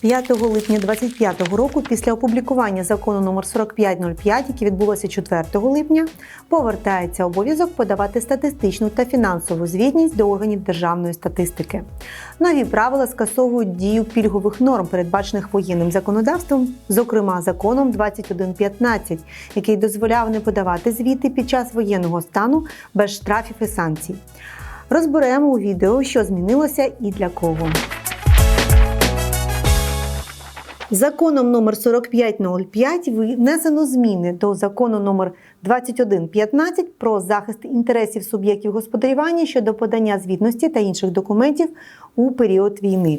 5 липня 2025 року, після опублікування закону номер 4505, яке відбулося 4 липня, повертається обов'язок подавати статистичну та фінансову звітність до органів державної статистики. Нові правила скасовують дію пільгових норм, передбачених воєнним законодавством, зокрема законом 2115, який дозволяв не подавати звіти під час воєнного стану без штрафів і санкцій. Розберемо у відео, що змінилося і для кого. Законом номер 4505 внесено зміни до закону номер 2115 про захист інтересів суб'єктів господарювання щодо подання звітності та інших документів у період війни.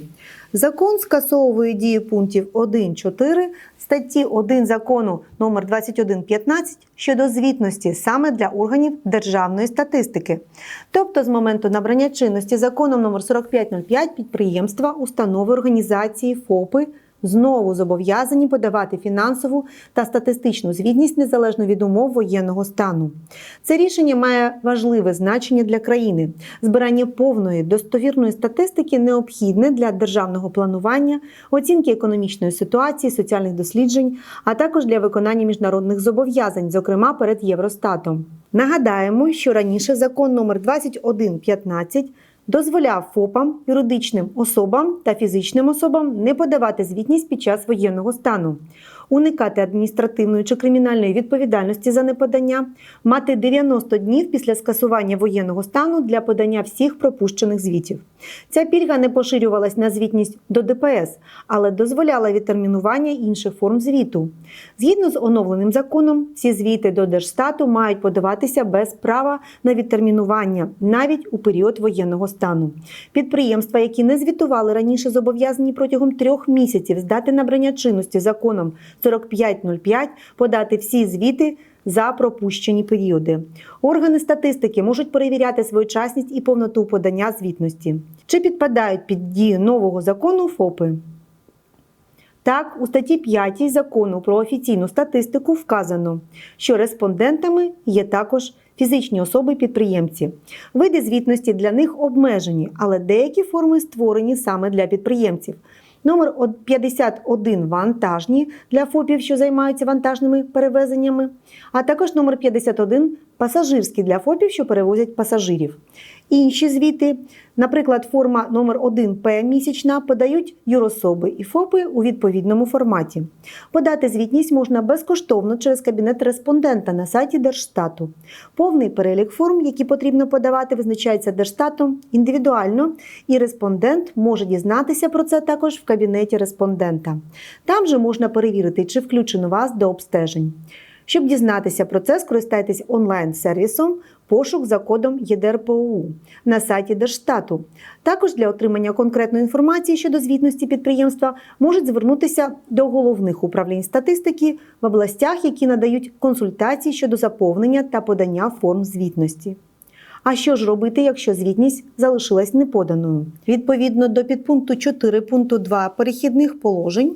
Закон скасовує дію пунктів 1.4 статті 1 закону номер 2115 щодо звітності саме для органів державної статистики. Тобто з моменту набрання чинності законом номер 4505 підприємства, установи, організації, ФОПи знову зобов'язані подавати фінансову та статистичну звітність незалежно від умов воєнного стану. Це рішення має важливе значення для країни. Збирання повної достовірної статистики необхідне для державного планування, оцінки економічної ситуації, соціальних досліджень, а також для виконання міжнародних зобов'язань, зокрема перед Євростатом. Нагадаємо, що раніше закон номер 2115 дозволяв ФОПам, юридичним особам та фізичним особам не подавати звітність під час воєнного стану, уникати адміністративної чи кримінальної відповідальності за неподання, мати 90 днів після скасування воєнного стану для подання всіх пропущених звітів. Ця пільга не поширювалась на звітність до ДПС, але дозволяла відтермінування інших форм звіту. Згідно з оновленим законом, всі звіти до Держстату мають подаватися без права на відтермінування навіть у період воєнного стану. Підприємства, які не звітували раніше, зобов'язані протягом трьох місяців з дати набрання чинності законом 4505 подати всі звіти. За пропущені періоди органи статистики можуть перевіряти своєчасність і повноту подання звітності. Чи підпадають під дію нового закону ФОПи? Так, у статті 5 закону про офіційну статистику вказано, що респондентами є також фізичні особи-підприємці. Види звітності для них обмежені, але деякі форми створені саме для підприємців. Номер 51 вантажні для ФОПів, що займаються вантажними перевезеннями, а також номер 51 пасажирські для ФОПів, що перевозять пасажирів. Інші звіти, наприклад, форма номер 1 П місячна, подають юрособи і ФОПи у відповідному форматі. Подати звітність можна безкоштовно через кабінет респондента на сайті Держстату. Повний перелік форм, які потрібно подавати, визначається Держстатом індивідуально, і респондент може дізнатися про це також в кабінеті респондента. Там же можна перевірити, чи включено вас до обстежень. Щоб дізнатися про це, скористайтесь онлайн-сервісом пошук за кодом ЄДРПОУ на сайті Держстату. Також для отримання конкретної інформації щодо звітності підприємства можуть звернутися до головних управлінь статистики в областях, які надають консультації щодо заповнення та подання форм звітності. А що ж робити, якщо звітність залишилась неподаною? Відповідно до підпункту 4 пункту 2 перехідних положень.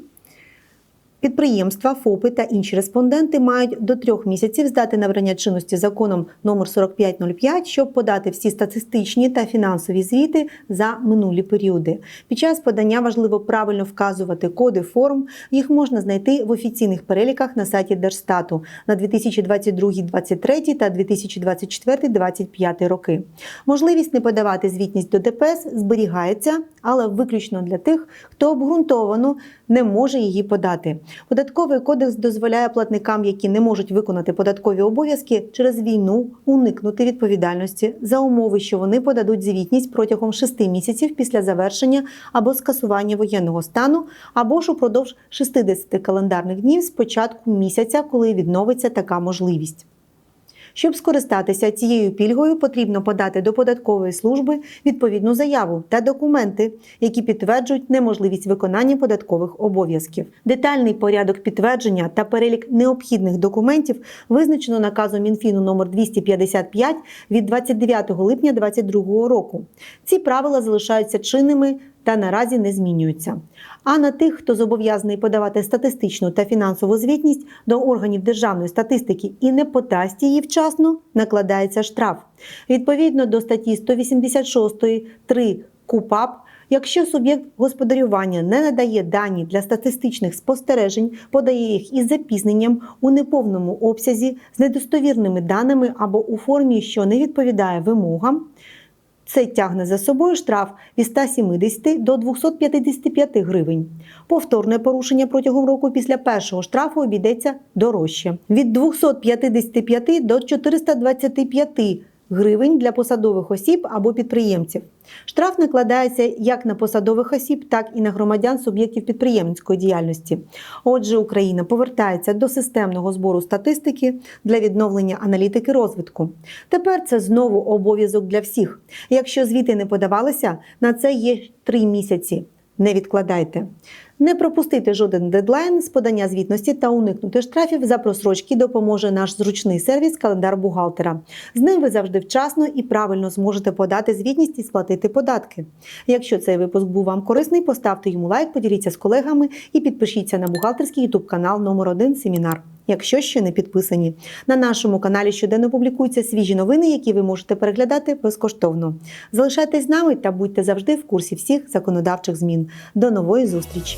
Підприємства, ФОПи та інші респонденти мають до трьох місяців здати набрання чинності законом номер 4505, щоб подати всі статистичні та фінансові звіти за минулі періоди. Під час подання важливо правильно вказувати коди форм. Їх можна знайти в офіційних переліках на сайті Держстату на 2022-2023 та 2024-2025 роки. Можливість не подавати звітність до ДПС зберігається, але виключно для тих, хто обґрунтовано не може її подати. Податковий кодекс дозволяє платникам, які не можуть виконати податкові обов'язки через війну, уникнути відповідальності за умови, що вони подадуть звітність протягом 6 місяців після завершення або скасування воєнного стану, або ж упродовж 60 календарних днів з початку місяця, коли відновиться така можливість. Щоб скористатися цією пільгою, потрібно подати до податкової служби відповідну заяву та документи, які підтверджують неможливість виконання податкових обов'язків. Детальний порядок підтвердження та перелік необхідних документів визначено наказом Мінфіну номер 255 від 29 липня 2022 року. Ці правила залишаються чинними та наразі не змінюються. А на тих, хто зобов'язаний подавати статистичну та фінансову звітність до органів державної статистики і не подасть її вчасно, накладається штраф. Відповідно до статті 186 3 КУПАП Якщо суб'єкт господарювання не надає дані для статистичних спостережень, подає їх із запізненням у неповному обсязі з недостовірними даними або у формі, що не відповідає вимогам, це тягне за собою штраф від 170 до 255 гривень. Повторне порушення протягом року після першого штрафу обійдеться дорожче від 255 до 425 гривень для посадових осіб або підприємців. Штраф накладається як на посадових осіб, так і на громадян суб'єктів підприємницької діяльності. Отже, Україна повертається до системного збору статистики для відновлення аналітики розвитку. Тепер це знову обов'язок для всіх. Якщо звіти не подавалися, на це є три місяці. Не відкладайте. Не пропустити жоден дедлайн з подання звітності та уникнути штрафів за просрочки допоможе наш зручний сервіс календар бухгалтера. З ним ви завжди вчасно і правильно зможете подати звітність і сплатити податки. Якщо цей випуск був вам корисний, поставте йому лайк, поділіться з колегами і підпишіться на бухгалтерський ютуб канал номер 1 Семінар. Якщо ще не підписані, на нашому каналі щоденно публікуються свіжі новини, які ви можете переглядати безкоштовно. Залишайтесь з нами та будьте завжди в курсі всіх законодавчих змін. До нової зустрічі!